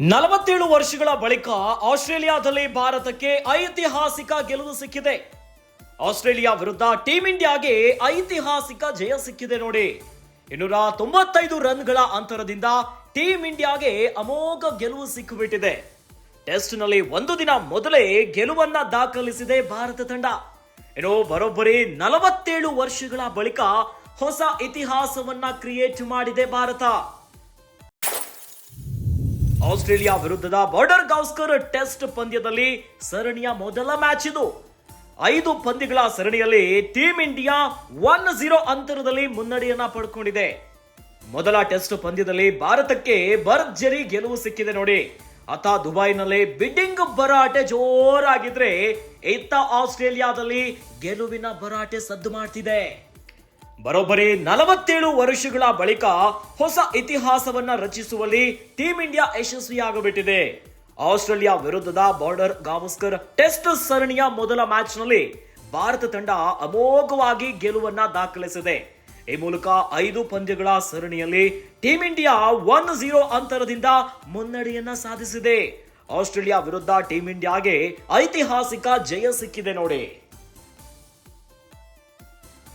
ನಲವತ್ತೇಳು ವರ್ಷಗಳ ಬಳಿಕ ಆಸ್ಟ್ರೇಲಿಯಾದಲ್ಲಿ ಭಾರತಕ್ಕೆ ಐತಿಹಾಸಿಕ ಗೆಲುವು ಸಿಕ್ಕಿದೆ. ಆಸ್ಟ್ರೇಲಿಯಾ ವಿರುದ್ಧ ಟೀಂ ಇಂಡಿಯಾಗೆ ಐತಿಹಾಸಿಕ ಜಯ ಸಿಕ್ಕಿದೆ ನೋಡಿ. ಇನ್ನೂರ ತೊಂಬತ್ತೈದು ರನ್ಗಳ ಅಂತರದಿಂದ ಟೀಂ ಇಂಡಿಯಾಗೆ ಅಮೋಘ ಗೆಲುವು ಸಿಕ್ಕಿಬಿಟ್ಟಿದೆ. ಟೆಸ್ಟ್ನಲ್ಲಿ ಒಂದು ದಿನ ಮೊದಲೇ ಗೆಲುವನ್ನ ದಾಖಲಿಸಿದೆ ಭಾರತ ತಂಡ. ಇನ್ನು ಬರೋಬ್ಬರಿ ನಲವತ್ತೇಳು ವರ್ಷಗಳ ಬಳಿಕ ಹೊಸ ಇತಿಹಾಸವನ್ನ ಕ್ರಿಯೇಟ್ ಮಾಡಿದೆ ಭಾರತ. ಆಸ್ಟ್ರೇಲಿಯಾ ವಿರುದ್ಧದ ಬಾರ್ಡರ್ ಗೌಸ್ಕರ್ ಟೆಸ್ಟ್ ಪಂದ್ಯದಲ್ಲಿ ಸರಣಿಯ ಮೊದಲ ಮ್ಯಾಚ್ ಇದು. ಐದು ಪಂದ್ಯಗಳ ಸರಣಿಯಲ್ಲಿ ಟೀಂ ಇಂಡಿಯಾ ಒನ್ ಜೀರೋ ಅಂತರದಲ್ಲಿ ಮುನ್ನಡೆಯನ್ನ ಪಡ್ಕೊಂಡಿದೆ. ಮೊದಲ ಟೆಸ್ಟ್ ಪಂದ್ಯದಲ್ಲಿ ಭಾರತಕ್ಕೆ ಭರ್ಜರಿ ಗೆಲುವು ಸಿಕ್ಕಿದೆ ನೋಡಿ. ಅತ ದುಬೈನಲ್ಲಿ ಬಿಡ್ಡಿಂಗ್ ಭರಾಟೆ ಜೋರಾಗಿದ್ರೆ ಇತ್ತ ಆಸ್ಟ್ರೇಲಿಯಾದಲ್ಲಿ ಗೆಲುವಿನ ಭರಾಟೆ ಸದ್ದು ಮಾಡ್ತಿದೆ. ಬರೋಬ್ಬರಿ ನಲವತ್ತೇಳು ವರ್ಷಗಳ ಬಳಿಕ ಹೊಸ ಇತಿಹಾಸವನ್ನ ರಚಿಸುವಲ್ಲಿ ಟೀಂ ಇಂಡಿಯಾ ಯಶಸ್ವಿಯಾಗಬಿಟ್ಟಿದೆ ಆಸ್ಟ್ರೇಲಿಯಾ ವಿರುದ್ಧದ ಬಾರ್ಡರ್ ಗಾವಸ್ಕರ್ ಟೆಸ್ಟ್ ಸರಣಿಯ ಮೊದಲ ಮ್ಯಾಚ್ನಲ್ಲಿ ಭಾರತ ತಂಡ ಅಮೋಘವಾಗಿ ಗೆಲುವನ್ನ ದಾಖಲಿಸಿದೆ. ಈ ಮೂಲಕ ಐದು ಪಂದ್ಯಗಳ ಸರಣಿಯಲ್ಲಿ ಟೀಂ ಇಂಡಿಯಾ ಒನ್ ಜೀರೋ ಅಂತರದಿಂದ ಮುನ್ನಡೆಯನ್ನ ಸಾಧಿಸಿದೆ. ಆಸ್ಟ್ರೇಲಿಯಾ ವಿರುದ್ಧ ಟೀಂ ಇಂಡಿಯಾಗೆ ಐತಿಹಾಸಿಕ ಜಯ ಸಿಕ್ಕಿದೆ ನೋಡಿ.